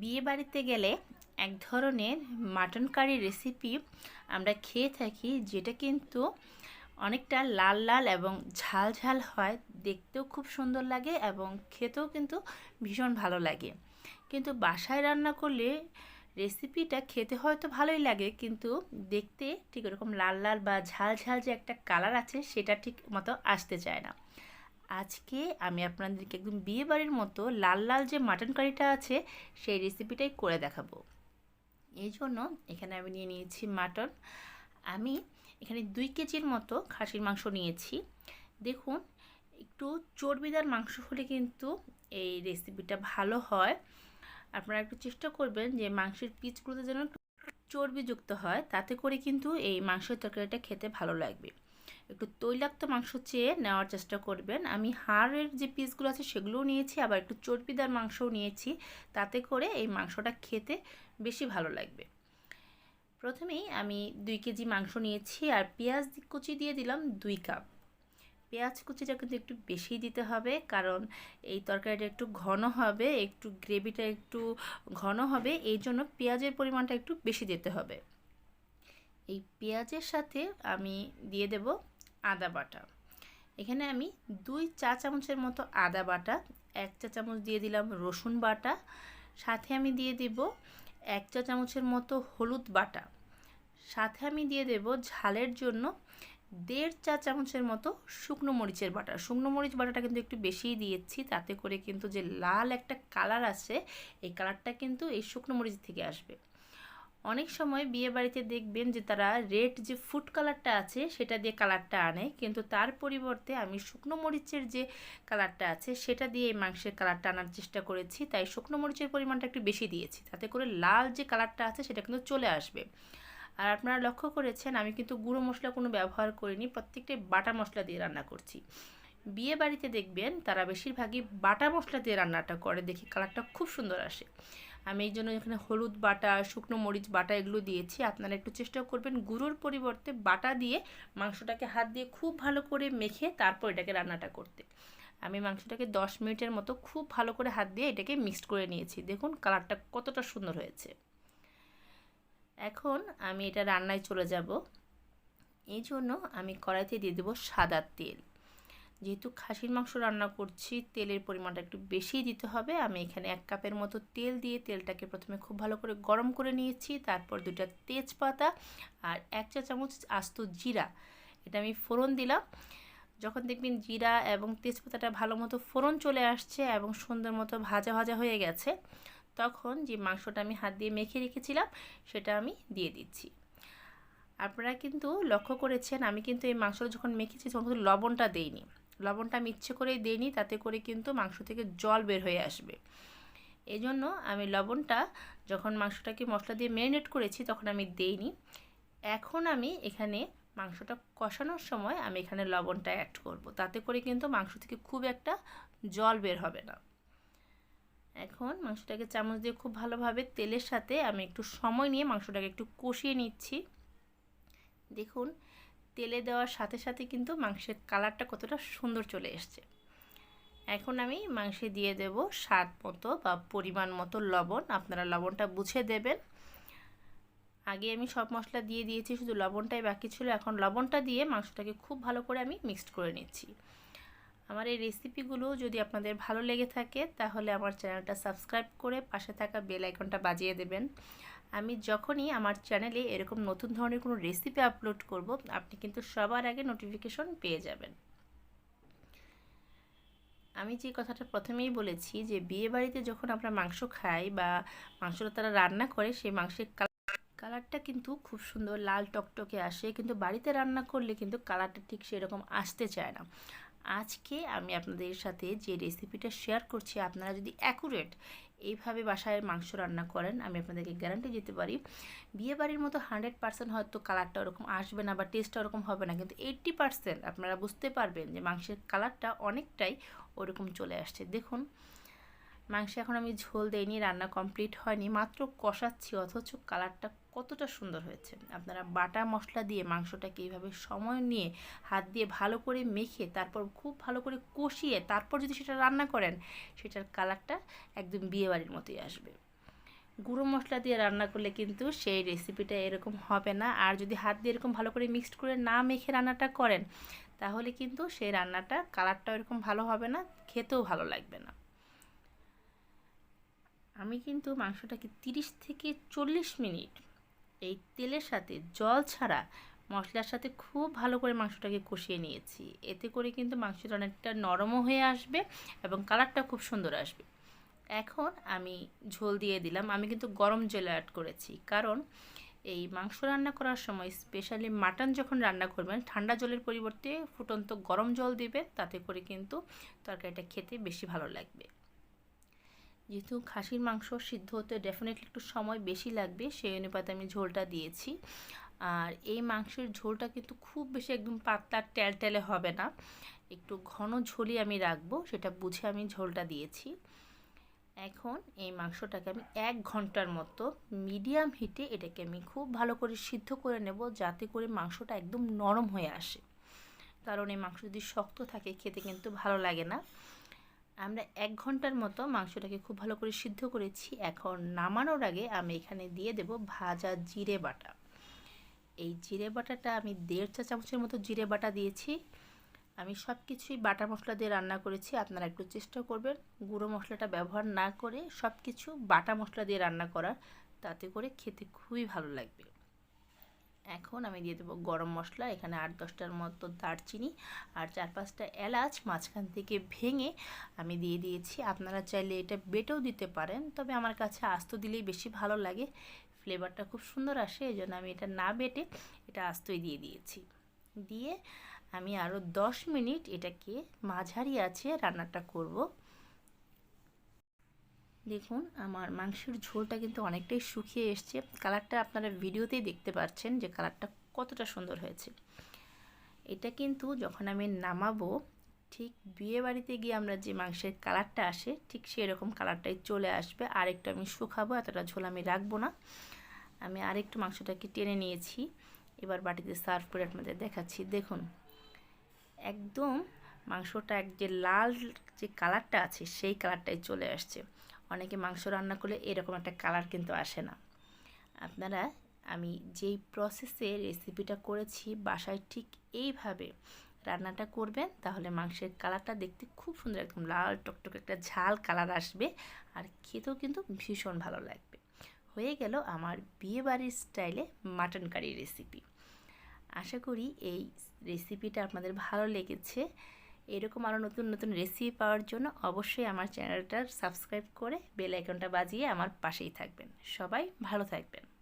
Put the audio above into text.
বিয়ে বাড়িতে গেলে এক ধরনের মাটন কারি রেসিপি আমরা খেয়ে থাকি, যেটা কিন্তু অনেকটা লাল লাল এবং ঝাল ঝাল হয়। দেখতেও খুব সুন্দর লাগে এবং খেতেও কিন্তু ভীষণ ভালো লাগে। কিন্তু বাসায় রান্না করলে রেসিপিটা খেতে হয়তো ভালোই লাগে, কিন্তু দেখতে ঠিক ওরকম লাল লাল বা ঝাল ঝাল যে একটা কালার আছে, সেটা ঠিক মতো আসতে চায় না। আজকে আমি আপনাদেরকে একদম বিয়ে বাড়ির মতো লাল লাল যে মাটন কারিটা আছে, সেই রেসিপিটাই করে দেখাবো। এই জন্য এখানে আমি নিয়ে নিয়েছি মাটন আমি এখানে দুই কেজির মতো খাসির মাংস নিয়েছি। দেখুন, একটু চর্বিদার মাংস হলে কিন্তু এই রেসিপিটা ভালো হয়। আপনারা একটু চেষ্টা করবেন যে মাংসের পিচগুলোতে যেন চর্বিযুক্ত হয়, তাতে করে কিন্তু এই মাংসের তরকারিটা খেতে ভালো লাগবে। একটু তৈলাক্ত মাংস চেয়ে নেওয়ার চেষ্টা করবেন। আমি হাড়ের যে পিসগুলো আছে সেগুলোও নিয়েছি, আবার একটু চর্বিদার মাংসও নিয়েছি। তাতে করে এই মাংসটা খেতে বেশি ভালো লাগবে। প্রথমেই আমি দুই কেজি মাংস নিয়েছি আর পেঁয়াজ কুচি দিয়ে দিলাম দুই কাপ। পেঁয়াজ কুচিটা কিন্তু একটু বেশি দিতে হবে, কারণ এই তরকারিটা একটু ঘন হবে, একটু গ্রেভিটা একটু ঘন হবে, এই জন্য পেঁয়াজের পরিমাণটা একটু বেশি দিতে হবে। এই পেঁয়াজের সাথে আমি দিয়ে দেব আদা বাটা। এখানে আমি দুই চা চামচের মতো আদা বাটা, এক চা চামচ দিয়ে দিলাম রসুন বাটা, সাথে আমি দিয়ে দেব এক চা চামচের মতো হলুদ বাটা। সাথে আমি দিয়ে দেব ঝালের জন্য দেড় চা চামচের মতো শুকনো মরিচের বাটা। শুকনো মরিচ বাটাটা কিন্তু একটু বেশিই দিয়েছি, তাতে করে কিন্তু যে লাল একটা কালার আছে এই কালারটা কিন্তু এই শুকনো মরিচ থেকে আসবে। অনেক সময় বিয়ে বাড়িতে দেখবেন যে তারা রেড যে ফুড কালারটা আছে, সেটা দিয়ে কালারটা আনে। কিন্তু তার পরিবর্তে আমি শুকনো মরিচের যে কালারটা আছে, সেটা দিয়ে এই মাংসের কালারটা আনার চেষ্টা করেছি। তাই শুকনো মরিচের পরিমাণটা একটু বেশি দিয়েছি। তাতে করে লাল যে কালারটা আছে, সেটা কিন্তু চলে আসবে। আর আপনারা লক্ষ্য করেছেন, আমি কিন্তু গুঁড়ো মশলা কোনো ব্যবহার করিনি প্রত্যেকটাই বাটা মশলা দিয়ে রান্না করছি। বিয়ে বাড়িতে দেখবেন, তারা বেশিরভাগই বাটা মশলা দিয়ে রান্নাটা করে। দেখি কালারটা খুব সুন্দর আসে। আমি এই জন্য এখানে হলুদ বাটা, শুকনো মরিচ বাটা এগুলো দিয়েছি। আপনারা একটু চেষ্টা করবেন গুঁড়োর পরিবর্তে বাটা দিয়ে মাংসটাকে হাত দিয়ে খুব ভালো করে মেখে তারপর এটাকে রান্নাটা করতে। আমি মাংসটাকে দশ মিনিটের মতো খুব ভালো করে হাত দিয়ে এটাকে মিক্সড করে নিয়েছি। দেখুন কালারটা কতটা সুন্দর হয়েছে। এখন আমি এটা রান্নায় চলে যাব। এই জন্য আমি কড়াইতে দিয়ে দেবো সাদা তেল। যেহেতু খাসির মাংস রান্না করছি, তেলের পরিমাণটা একটু বেশি দিতে হবে। আমি এখানে এক কাপের মতো তেল দিয়ে তেলটাকে প্রথমে খুব ভালো করে গরম করে নিয়েছি, তারপর দুটা তেজপাতা আর এক চা চামচ আস্ত জিরা। এটা আমি ফোড়ন দিলাম। যখন দেখবেন জিরা এবং তেজপাতাটা ভালো মতো ফোড়ন চলে আসছে এবং সুন্দর মতো ভাজা ভাজা হয়ে গেছে, তখন যে মাংসটা আমি হাত দিয়ে মেখে রেখেছিলাম, সেটা আমি দিয়ে দিচ্ছি। আপনারা কিন্তু লক্ষ্য করেছেন, আমি কিন্তু এই মাংসটা যখন মেখেছি তখন কিন্তু লবণটা দেইনি। লবণটা আমি ইচ্ছে করেই দিইনি তাতে করে কিন্তু মাংস থেকে জল বের হয়ে আসবে। এই জন্য আমি লবণটা যখন মাংসটাকে মশলা দিয়ে ম্যারিনেট করেছি, তখন আমি দেইনি এখন আমি এখানে মাংসটা কষানোর সময় আমি এখানে লবণটা অ্যাড করব। তাতে করে কিন্তু মাংস থেকে খুব একটা জল বের হবে না। এখন মাংসটাকে চামচ দিয়ে খুব ভালোভাবে তেলের সাথে আমি একটু সময় নিয়ে মাংসটাকে একটু কষিয়ে নিচ্ছি। দেখুন তেলে দেওয়ার সাথে সাথে কিন্তু মাংসের কালারটা কতটা সুন্দর চলে এসছে। এখন আমি মাংসে দিয়ে দেব স্বাদ মতো বা পরিমাণ মতো লবণ। আপনারা লবণটা বুঝে দেবেন। আগে আমি সব মশলা দিয়ে দিয়েছি, শুধু লবণটাই বাকি ছিল। এখন লবণটা দিয়ে মাংসটাকে খুব ভালো করে আমি মিক্সড করে নিচ্ছি। আমার এই রেসিপিগুলো যদি আপনাদের ভালো লেগে থাকে, তাহলে আমার চ্যানেলটা সাবস্ক্রাইব করে পাশে থাকা বেল আইকনটা বাজিয়ে দেবেন। আমি যখনই আমার চ্যানেলে এরকম নতুন ধরনের কোনো রেসিপি আপলোড করব, আপনি কিন্তু সবার আগে নোটিফিকেশন পেয়ে যাবেন। আমি যে কথাটা প্রথমেই বলেছি যে, বিয়ে বাড়িতে যখন আমরা মাংস খাই বা মাংসটা তারা রান্না করে, সেই মাংসের কালারটা কিন্তু খুব সুন্দর, লাল টকটকে আসে। কিন্তু বাড়িতে রান্না করলে কিন্তু কালারটা ঠিক সেরকম আসতে চায় না। আজকে আমি আপনাদের সাথে যে রেসিপিটা শেয়ার করছি, আপনারা যদি অ্যাকুরেট এইভাবে বাসায় মাংস রান্না করেন, আমি আপনাদেরকে গ্যারান্টি দিতে পারি। বিয়েবাড়ির মতো হান্ড্রেড পার্সেন্ট হয়তো কালারটা ওরকম আসবে না বা টেস্টটা ওরকম হবে না, কিন্তু এইট্টি পার্সেন্ট আপনারা বুঝতে পারবেন যে মাংসের কালারটা অনেকটাই ওরকম চলে আসছে। দেখুন মাংসে এখন আমি ঝোল দেইনি, রান্না কমপ্লিট হয়নি, মাত্র কষাচ্ছি, অথচ কালারটা কতটা সুন্দর হয়েছে। আপনারা বাটা মশলা দিয়ে মাংসটাকে এইভাবে সময় নিয়ে হাত দিয়ে ভালো করে মেখে, তারপর খুব ভালো করে কষিয়ে, তারপর যদি সেটা রান্না করেন, সেটার কালারটা একদম বিয়েবাড়ির মতোই আসবে। গুঁড়ো মশলা দিয়ে রান্না করলে কিন্তু সেই রেসিপিটা এরকম হবে না। আর যদি হাত দিয়ে এরকম ভালো করে মিক্সড করে না মেখে রান্নাটা করেন, তাহলে কিন্তু সেই রান্নাটা, কালারটাও এরকম ভালো হবে না, খেতেও ভালো লাগবে না। আমি কিন্তু মাংসটাকে তিরিশ থেকে চল্লিশ মিনিট এই তেলের সাথে, জল ছাড়া মশলার সাথে খুব ভালো করে মাংসটাকে কষিয়ে নিয়েছি। এতে করে কিন্তু মাংসটা অনেকটা নরমও হয়ে আসবে এবং কালারটা খুব সুন্দর আসবে। এখন আমি ঝোল দিয়ে দিলাম। আমি কিন্তু গরম জল অ্যাড করেছি। কারণ এই মাংস রান্না করার সময় স্পেশালি মাটন যখন রান্না করবেন, ঠান্ডা জলের পরিবর্তে ফুটন্ত গরম জল দিবেন, তাতে করে কিন্তু তরকারিটা খেতে বেশি ভালো লাগবে। যেহেতু খাসির মাংস সিদ্ধ হতে ডেফিনেটলি একটু সময় বেশি লাগবে, সেই অনুপাতে আমি ঝোলটা দিয়েছি। আর এই মাংসের ঝোলটা কিন্তু খুব বেশি একদম পাতলা টেলটেলে হবে না। একটু ঘন ঝোলই আমি রাখব, সেটা বুঝে আমি ঝোলটা দিয়েছি। এখন এই মাংসটাকে আমি এক ঘণ্টার মতো মিডিয়াম হিটে এটাকে আমি খুব ভালো করে সিদ্ধ করে নেব, যাতে করে মাংসটা একদম নরম হয়ে আসে। কারণ এই মাংস যদি শক্ত থাকে, খেতে কিন্তু ভালো লাগে না। আমরা এক ঘণ্টার মতো মাংসটাকে খুব ভালো করে সিদ্ধ করেছি। এখন নামানোর আগে আমি এখানে দিয়ে দেব ভাজা জিরে বাটা। এই জিরে বাটাটা আমি দেড় চা চামচের মতো জিরে বাটা দিয়েছি। আমি সব কিছুই বাটা মশলা দিয়ে রান্না করেছি। আপনারা একটু চেষ্টা করবেন গুঁড়ো মশলাটা ব্যবহার না করে সব কিছু বাটা মশলা দিয়ে রান্না করার। তাতে করে খেতে খুবই ভালো লাগবে। এখন আমি দিয়ে দেবো গরম মশলা, এখানে আট দশটার মতো দারচিনি আর চার পাঁচটা এলাচ মাঝখান থেকে ভেঙে আমি দিয়ে দিয়েছি। আপনারা চাইলে এটা বেটেও দিতে পারেন, তবে আমার কাছে আস্ত দিলেই বেশি ভালো লাগে। ফ্লেভারটা খুব সুন্দর আসে এই জন্য আমি এটা না বেটে এটা আস্তই দিয়ে দিয়েছি। দিয়ে আমি আরও দশ মিনিট এটাকে মাঝারি আছে রান্নাটা করব। দেখুন, আমার মাংসের ঝোলটা কিন্তু অনেকটাই শুকিয়ে এসছে। কালারটা আপনারা ভিডিওতেই দেখতে পাচ্ছেন যে কালারটা কতটা সুন্দর হয়েছে। এটা কিন্তু যখন আমি নামাবো, ঠিক বিয়ে বাড়িতে গিয়ে আমরা যে মাংসের কালারটা আসে, ঠিক সেরকম কালারটাই চলে আসবে। আর একটু আমি শুকাবো, এতটা ঝোল আমি রাখব না। আমি আরেকটু মাংসটাকে টেনে নিয়েছি। এবার বাটিতে সার্ভ করে আপনাদের দেখাচ্ছি। দেখুন, একদম মাংসটা এক যে লাল যে কালারটা আছে, সেই কালারটাই চলে আসছে। অনেকে মাংস রান্না করলে এরকম একটা কালার কিন্তু আসে না। আপনারা, আমি যেই প্রসেসে রেসিপিটা করেছি বাসায় ঠিক এইভাবে রান্নাটা করবেন, তাহলে মাংসের কালারটা দেখতে খুব সুন্দর একদম লাল টকটক একটা ঝাল কালার আসবে আর খেতেও কিন্তু ভীষণ ভালো লাগবে। হয়ে গেল আমার বিয়ে বাড়ির স্টাইলে মাটন কারি রেসিপি আশা করি এই রেসিপিটা আপনাদের ভালো লেগেছে। এরকম আরও নতুন নতুন রেসিপি পাওয়ার জন্য অবশ্যই আমার চ্যানেলটা সাবস্ক্রাইব করে বেল আইকনটা বাজিয়ে আমার পাশেই থাকবেন। সবাই ভালো থাকবেন।